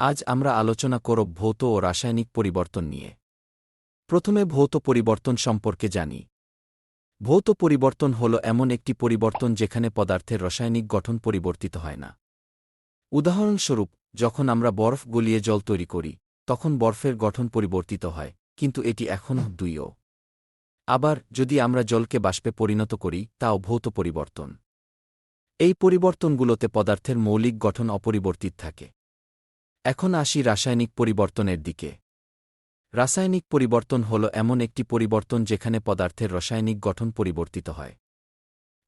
আজ আমরা আলোচনা করব ভৌত ও রাসায়নিক পরিবর্তন নিয়ে। প্রথমে ভৌত পরিবর্তন সম্পর্কে জানি। ভৌত পরিবর্তন হল এমন একটি পরিবর্তন যেখানে পদার্থের রাসায়নিক গঠন পরিবর্তিত হয় না। উদাহরণস্বরূপ, যখন আমরা বরফ গলিয়ে জল তৈরি করি, তখন বরফের গঠন পরিবর্তিত হয়, কিন্তু এটি এখনও দুইও। আবার, যদি আমরা জলকে বাষ্পে পরিণত করি, তাও ভৌত পরিবর্তন। এই পরিবর্তনগুলোতে পদার্থের মৌলিক গঠন অপরিবর্তিত থাকে। এখন আসি রাসায়নিক পরিবর্তনের দিকে। রাসায়নিক পরিবর্তন হল এমন একটি পরিবর্তন যেখানে পদার্থের রাসায়নিক গঠন পরিবর্তিত হয়।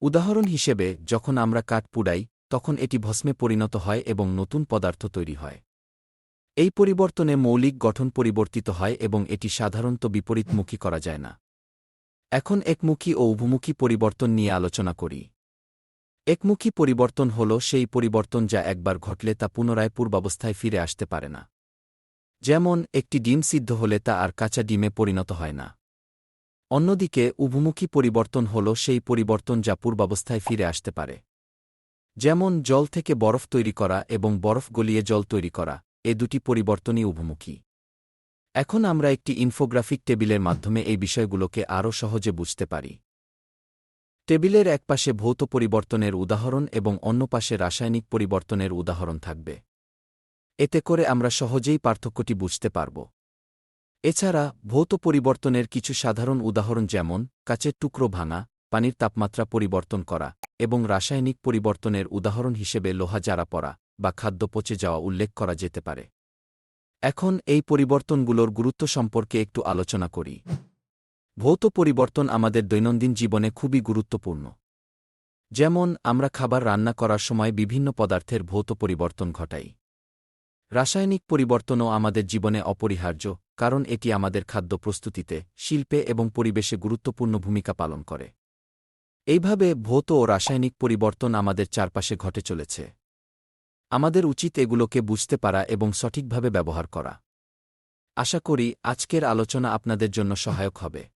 উদাহরণ হিসেবে, যখন আমরা কাঠ পুড়াই, তখন এটি ভস্মে পরিণত হয় এবং নতুন পদার্থ তৈরি হয়। এই পরিবর্তনে মৌলিক গঠন পরিবর্তিত হয় এবং এটি সাধারণত বিপরীতমুখী করা যায় না। এখন একমুখী ও উভমুখী পরিবর্তন নিয়ে আলোচনা করি। একমুখী পরিবর্তন হল সেই পরিবর্তন যা একবার ঘটলে তা পুনরায় পূর্বাবস্থায় ফিরে আসতে পারে না। যেমন, একটি ডিম সিদ্ধ হলে তা আর কাঁচা ডিমে পরিণত হয় না। অন্যদিকে, উভমুখী পরিবর্তন হল সেই পরিবর্তন যা পূর্বাবস্থায় ফিরে আসতে পারে। যেমন, জল থেকে বরফ তৈরি করা এবং বরফ গলিয়ে জল তৈরি করা, এ দুটি পরিবর্তনই উভমুখী। এখন আমরা একটি ইনফোগ্রাফিক টেবিলের মাধ্যমে এই বিষয়গুলোকে আরও সহজে বুঝতে পারি। টেবিলের একপাশে ভৌত পরিবর্তনের উদাহরণ এবং অন্য পাশে রাসায়নিক পরিবর্তনের উদাহরণ থাকবে। এতে করে আমরা সহজেই পার্থক্যটি বুঝতে পারব। এছাড়া, ভৌত পরিবর্তনের কিছু সাধারণ উদাহরণ যেমন, কাচের টুকরো ভাঙা, পানির তাপমাত্রা পরিবর্তন করা এবং রাসায়নিক পরিবর্তনের উদাহরণ হিসেবে লোহা জারা পড়া বা খাদ্য পচে যাওয়া উল্লেখ করা যেতে পারে। এখন এই পরিবর্তনগুলোর গুরুত্ব সম্পর্কে একটু আলোচনা করি। ভৌত পরিবর্তন আমাদের দৈনন্দিন জীবনে খুবই গুরুত্বপূর্ণ। যেমন, আমরা খাবার রান্না করার সময় বিভিন্ন পদার্থের ভৌত পরিবর্তন ঘটাই। রাসায়নিক পরিবর্তনও আমাদের জীবনে অপরিহার্য, কারণ এটি আমাদের খাদ্য প্রস্তুতিতে, শিল্পে এবং পরিবেশে গুরুত্বপূর্ণ ভূমিকা পালন করে। এইভাবে ভৌত ও রাসায়নিক পরিবর্তন আমাদের চারপাশে ঘটে চলেছে। আমাদের উচিত এগুলোকে বুঝতে পারা এবং সঠিকভাবে ব্যবহার করা। আশা করি, আজকের আলোচনা আপনাদের জন্য সহায়ক হবে।